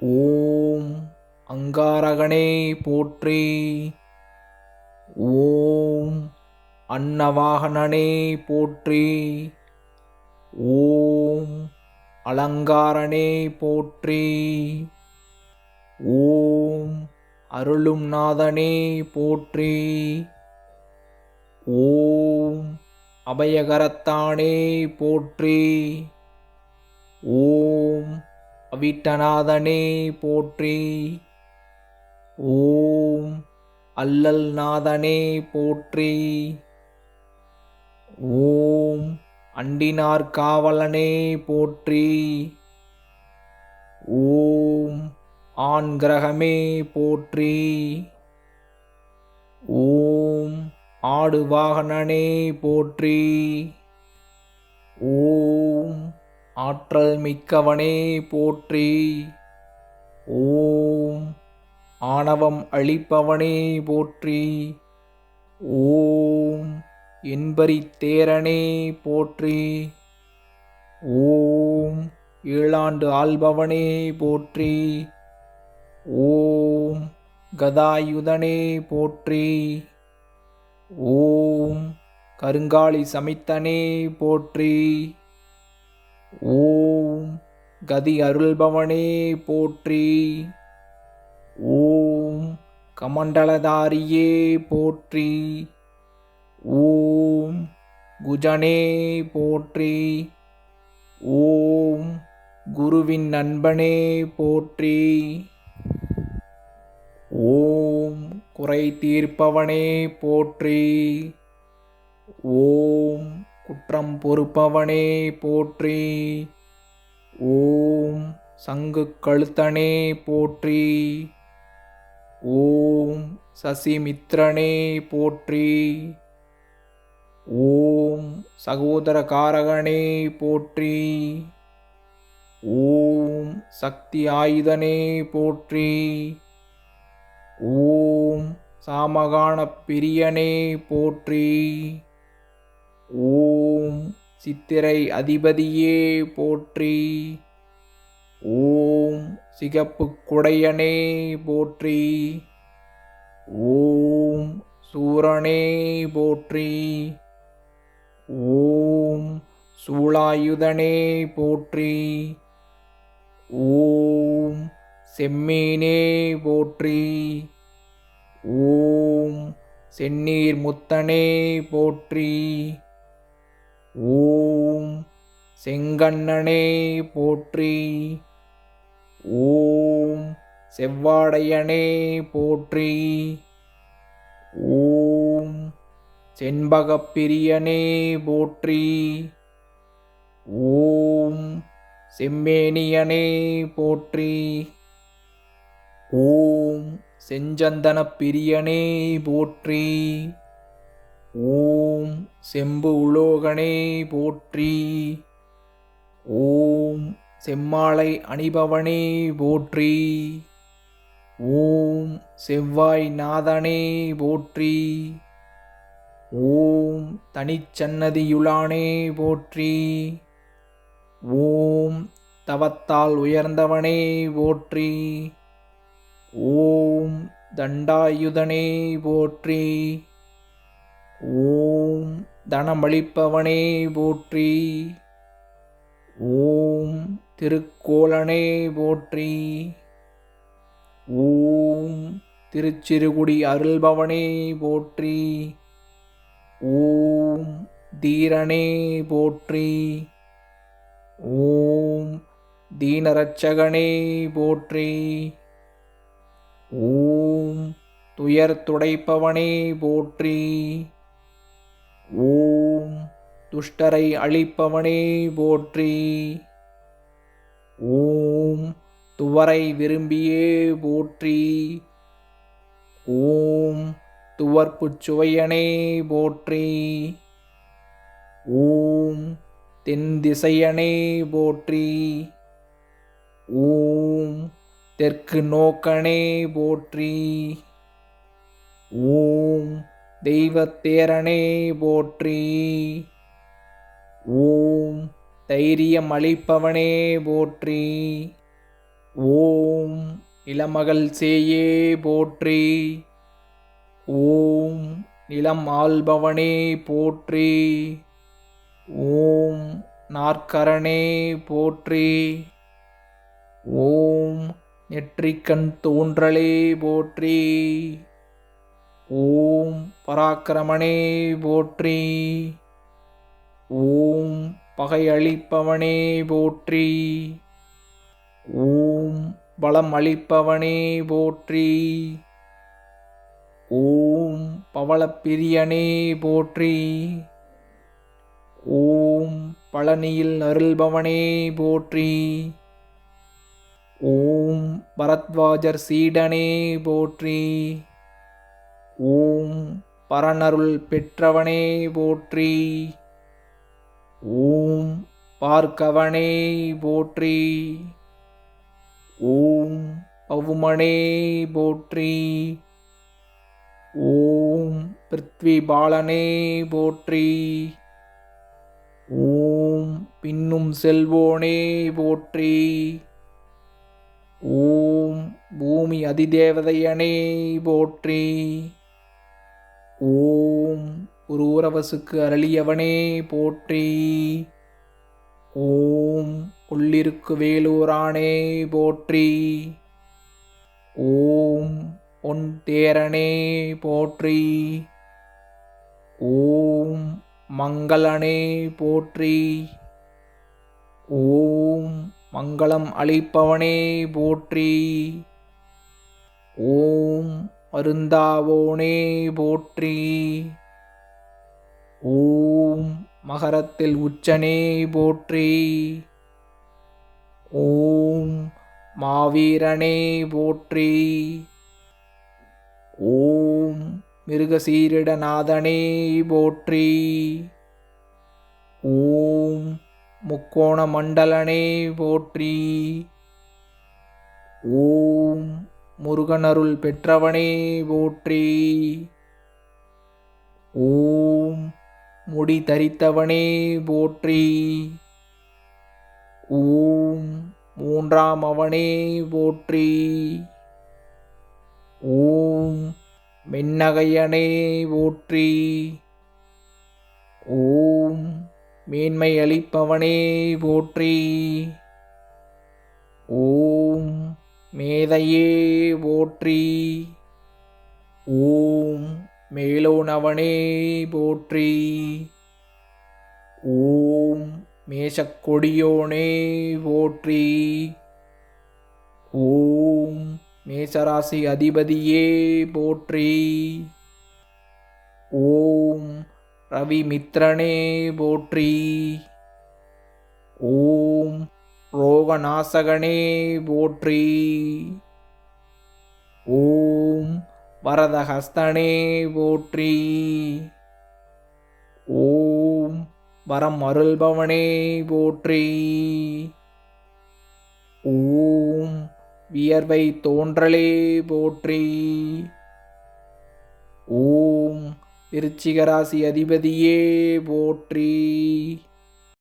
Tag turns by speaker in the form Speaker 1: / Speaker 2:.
Speaker 1: ஓம் அங்காரகனே போற்றி. ஓம் அன்னவாகனனே போற்றி. ஓம் அலங்காரனே போற்றி. ஓம் அருளும் நாதனே போற்றி. ஓம் அபயகரத்தானே போற்றி. ஓம் அவிட்டநாதனே போற்றி. ஓம் அல்லல் நாதனே போற்றி. ஓம் அண்டினார் காவலனே போற்றி. ஓம் ஆண் கிரகமே போற்றி. ஓம் ஆடு வாகனனே போற்றி. ஓம் ஆற்றல் மிக்கவனே போற்றி. ஓம். ஆணவம் அழிப்பவனே போற்றி. ஓம். என்பரி தேரனே போற்றி. ஓம். ஏழாண்டு ஆள்பவனே போற்றி. ஓம். கதாயுதனே போற்றி. ஓம். கருங்காலி சமித்தனே போற்றி. ஓம் கதி அருள்பவனே போற்றி. ஓம் கமண்டலதாரியே போற்றி. ஓம் குஜனே போற்றி. ஓம் குருவின் நண்பனே போற்றி. ஓம் குறை தீர்ப்பவனே போற்றி. ஓம் குற்றம் பொறுப்பவனே போற்றி. ஓம் சங்கு கழுத்தனே போற்றி. ஓம் சசிமித்ரனே போற்றி. ஓம் சகோதரகாரகனே போற்றி. ஓம் சக்தி ஆயுதனே போற்றி. ஓம் சாமகான பிரியனே போற்றி. ஓம் சித்திரை அதிபதியே போற்றி. ஓம் சிகப்பு குடையனே போற்றி. ஓம் சூரனே போற்றி. ஓம் சூளாயுதனே போற்றி. ஓம் செம்மீனே போற்றி. ஓம் செந்நீர் முத்தனே போற்றி. ஓம் செங்கண்ணனே போற்றி. ஓம் செவ்வாடையனே போற்றி. ஓம் செண்பகப்பிரியனே போற்றி. ஓம் செம்மேனியனே போற்றி. ஓம் செஞ்சந்தனப் பிரியனே போற்றி. ஓம் செம்பு உலோகனே போற்றி. ஓம் செம்மாளை அணிபவனே போற்றி. ஓம் செவ்வாய் நாதனே போற்றி. ஓம் தனிச்சன்னதியுளானே போற்றி. ஓம் தவத்தால் உயர்ந்தவனே போற்றி. ஓம் தண்டாயுதனே போற்றி. ஓம் தனமளிப்பவனே போற்றி. ஓம் திருக்கோலனே போற்றி. ஓம் திருச்சிறுகுடி அருள்பவனே போற்றி. ஓம் தீரனே போற்றி. ஓம் தீனரட்சகனே போற்றி. ஓம் துயர் துடைப்பவனே போற்றி. ஓம் துஷ்டரை அழிப்பவனே போற்றி. ஓம் துவரை விரும்பியே போற்றி. ஓம் துவர்ப்புச் சுவையனே போற்றி. ஓம் தென் திசையனே போற்றி. ஓம் தெற்கு நோக்கனே போற்றி. ஓம் தெய்வத்தேரனே போற்றி. ஓம் தைரியம் அளிப்பவனே போற்றி. ஓம் இளமகள் சேயே போற்றி. ஓம் நிலம் ஆள்பவனே போற்றி. ஓம் நாற்கரணே போற்றி. ஓம் நெற்றிக்கண் தோன்றலே போற்றி. ஓம் பராக்கிரமனே போற்றி. ஓம் பகையளிப்பவனே போற்றி. ஓம் பலம் அளிப்பவனே போற்றி. ஓம் பவளப்பிரியனே போற்றி. ஓம் பழனியில் அருள்பவனே போற்றி. ஓம் பரத்வாஜர் சீடனே போற்றி. ஓம் பரனருள் பெற்றவனே போற்றி. ஓம் பார்க்கவனே போற்றி. ஓம் பவுமனே போற்றி. ஓம் பிருத்வி பாலனே போற்றி. ஓம் பின்னும் செல்வோனே போற்றி. ஓம் பூமி அதிதேவதையனே போற்றி. ஓம் உருவரவசுக்கு அருளியவனே போற்றி. ஓம் உள்ளிருக்கு வேலூரானே போற்றி. ஓம் ஒன் தேரனே போற்றி. ஓம் மங்களனே போற்றி. ஓம் மங்களம் அளிப்பவனே போற்றி. ஓம் மருந்தாவோனே போற்றி. ஓம் மகரத்தில் உச்சனே போற்றி. ஓம் மாவீரனே போற்றி. ஓம் மிருகசீரிடநாதனே போற்றி. ஓம் முக்கோண மண்டலனே போற்றி. ஓம் முருகனருள் பெற்றவனே போற்றி. ஓம் முடி தரித்தவனே போற்றி. ஓம் மூன்றாம் அவனே போற்றி. ஓம் மென்னகையனே போற்றி. ஓம் மேன்மை அளிப்பவனே போற்றி. ஓம் மேதையே போற்றி. ஓம் மேலோனவனே போற்றி. ஓம் மேஷக்கொடியோனே போற்றி. ஓம் மேசராசி அதிபதியே போற்றி. ஓம் ரவிமித்ரனே போற்றி. ஓம் ரோகநாசகனே போற்றி. ஓம் வரதஹஸ்தனே போற்றி. ஓம் வரம் அருள்பவனே போற்றி. ஓம் வியர்வை தோன்றலே போற்றி. ஓம் விருச்சிகராசி அதிபதியே போற்றி.